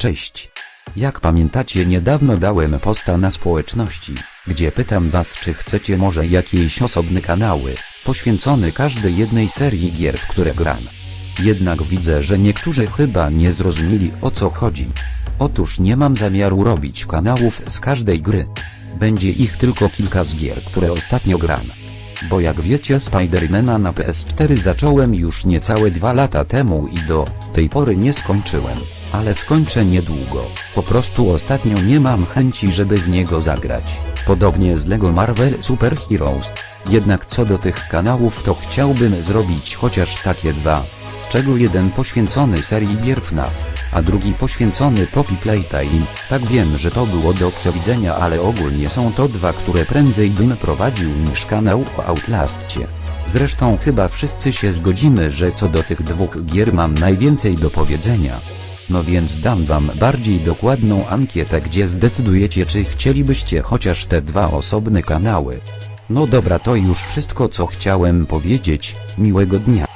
Cześć. Jak pamiętacie niedawno dałem posta na społeczności, gdzie pytam was czy chcecie może jakieś osobne kanały, poświęcone każdej jednej serii gier w które gram. Jednak widzę, że niektórzy chyba nie zrozumieli o co chodzi. Otóż nie mam zamiaru robić kanałów z każdej gry. Będzie ich tylko kilka z gier, które ostatnio gram. Bo jak wiecie Spidermana na PS4 zacząłem już niecałe dwa lata temu i do tej pory nie skończyłem, ale skończę niedługo. Po prostu ostatnio nie mam chęci żeby w niego zagrać. Podobnie z LEGO Marvel Super Heroes. Jednak co do tych kanałów to chciałbym zrobić chociaż takie dwa, z czego jeden poświęcony serii gier FNAF a drugi poświęcony Poppy Playtime. Tak wiem, że to było do przewidzenia, ale ogólnie są to dwa, które prędzej bym prowadził niż kanał o Outlastie. Zresztą chyba wszyscy się zgodzimy, że co do tych dwóch gier mam najwięcej do powiedzenia. No więc dam wam bardziej dokładną ankietę, gdzie zdecydujecie, czy chcielibyście chociaż te dwa osobne kanały. No dobra, to już wszystko co chciałem powiedzieć. Miłego dnia.